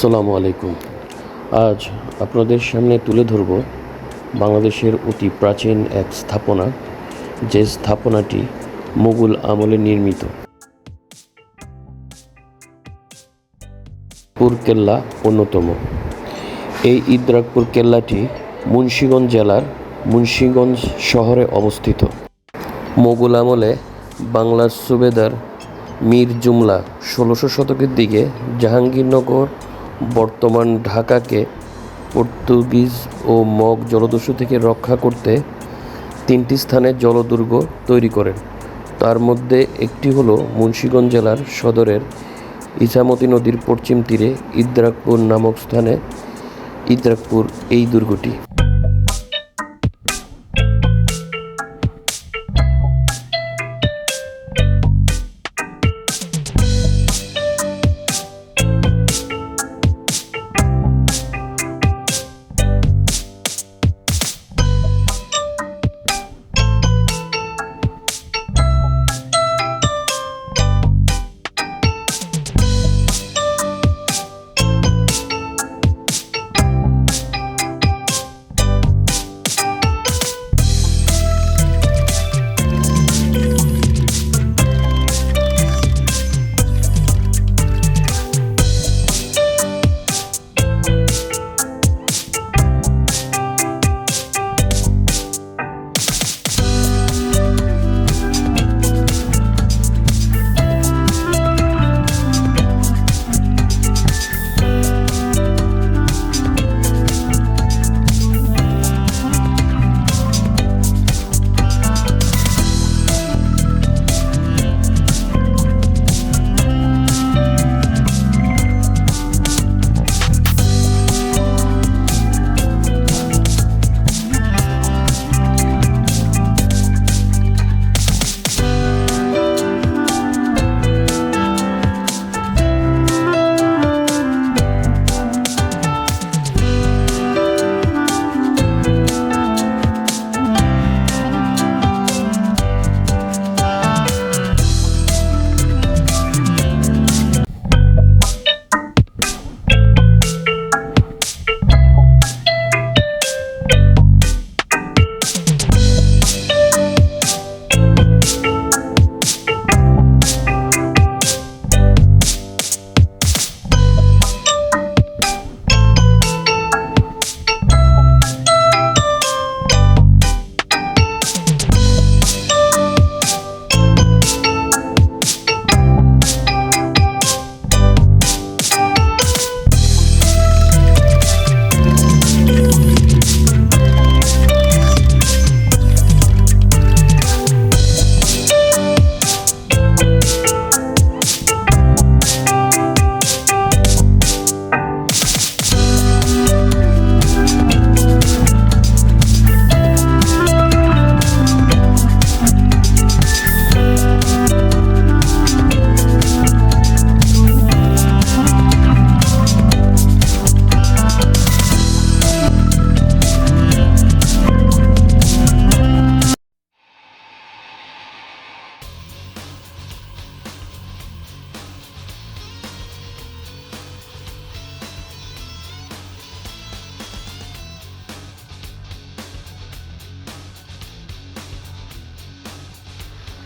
আসসালামু আলাইকুম। আজ আপনাদের সামনে তুলে ধরব বাংলাদেশের অতি প্রাচীন এক স্থাপনা, যে স্থাপনাটি মুঘল আমলে নির্মিত। পুর কেল্লা অন্যতম। এই ইদ্রাকপুর কেল্লাটি মুন্সীগঞ্জ জেলার মুন্সীগঞ্জ শহরে অবস্থিত। মোগল আমলে বাংলার সুবেদার মীর জুমলা ষোলোশো শতকের দিকে জাহাঙ্গীরনগর বর্তমান ঢাকাকে পর্তুগিজ ও মগ জলদস্যু থেকে রক্ষা করতে তিনটি স্থানে জলদুর্গ তৈরি করেন। তার মধ্যে একটি হলো মুন্সীগঞ্জ জেলার সদরের ইছামতি নদীর পশ্চিম তীরে ইদ্রাকপুর নামক স্থানে ইদ্রাকপুর এই দুর্গটি।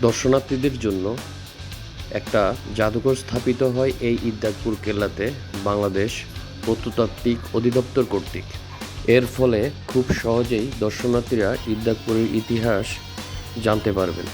দর্শনার্থীদের জন্য একটা জাদুঘর স্থাপিত হয় এই ইদ্দাকপুর কেল্লাতে বাংলাদেশ প্রত্নতাত্ত্বিক অধিদপ্তর কর্তৃক। এর ফলে খুব সহজেই দর্শনার্থীরা ইদ্দাকপুরের ইতিহাস জানতে পারবেন।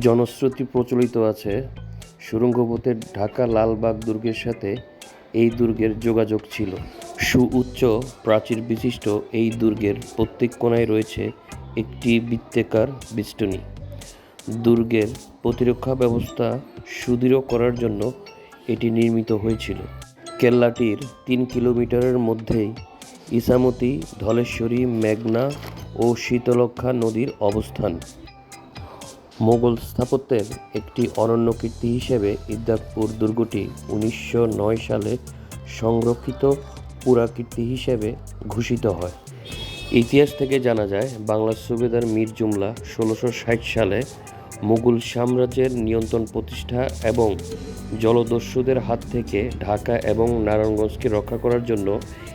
জনশ্রুতি প্রচলিত আছে। সুড়ঙ্গপথের ঢাকা, লালবাগ দুর্গের সাথে এই দুর্গের যোগাযোগ ছিল। সুউচ্চ, প্রাচীর বিশিষ্ট এই দুর্গের প্রত্যেক কোণায় রয়েছে একটি বৃত্তাকার বেষ্টনী। দুর্গের প্রতিরক্ষা ব্যবস্থা সুদৃঢ় করার জন্য এটি নির্মিত হয়েছিল। কেল্লাটির তিন কিলোমিটারের মধ্যেই ইসামতি ধলেশ্বরী, মেঘনা ও শীতলক্ষা নদীর অবস্থান। মোগল স্থাপত্যের একটি অনন্য কীর্তি হিসেবে ইদ্দাকপুর দুর্গটি উনিশশো নয় সালে সংরক্ষিত পুরাকীর্তি হিসেবে ঘোষিত হয়। ইতিহাস থেকে জানা যায় বাংলার সুবেদার মীর জুমলা ষোলোশো ষাট সালে মুঘল সাম্রাজ্যের নিয়ন্ত্রণ প্রতিষ্ঠা এবং জলদস্যুদের হাত থেকে ঢাকা এবং নারায়ণগঞ্জকে রক্ষা করার জন্য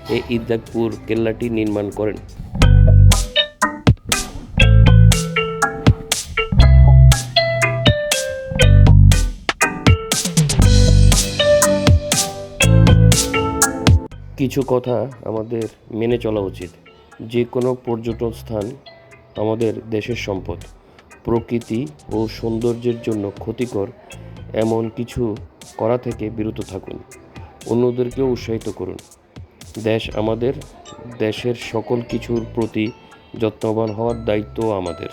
এই ইদ্দাকপুর কেল্লাটি নির্মাণ করেন। কিছু কথা আমাদের মেনে চলা উচিত। যে কোনো পর্যটন স্থান আমাদের দেশের সম্পদ। প্রকৃতি ও সৌন্দর্যের জন্য ক্ষতিকর এমন কিছু করা থেকে বিরত থাকুন। অন্যদেরকেও উৎসাহিত করুন। দেশ আমাদের, দেশের সকল কিছুর প্রতি যত্নবান হওয়ার দায়িত্ব আমাদের।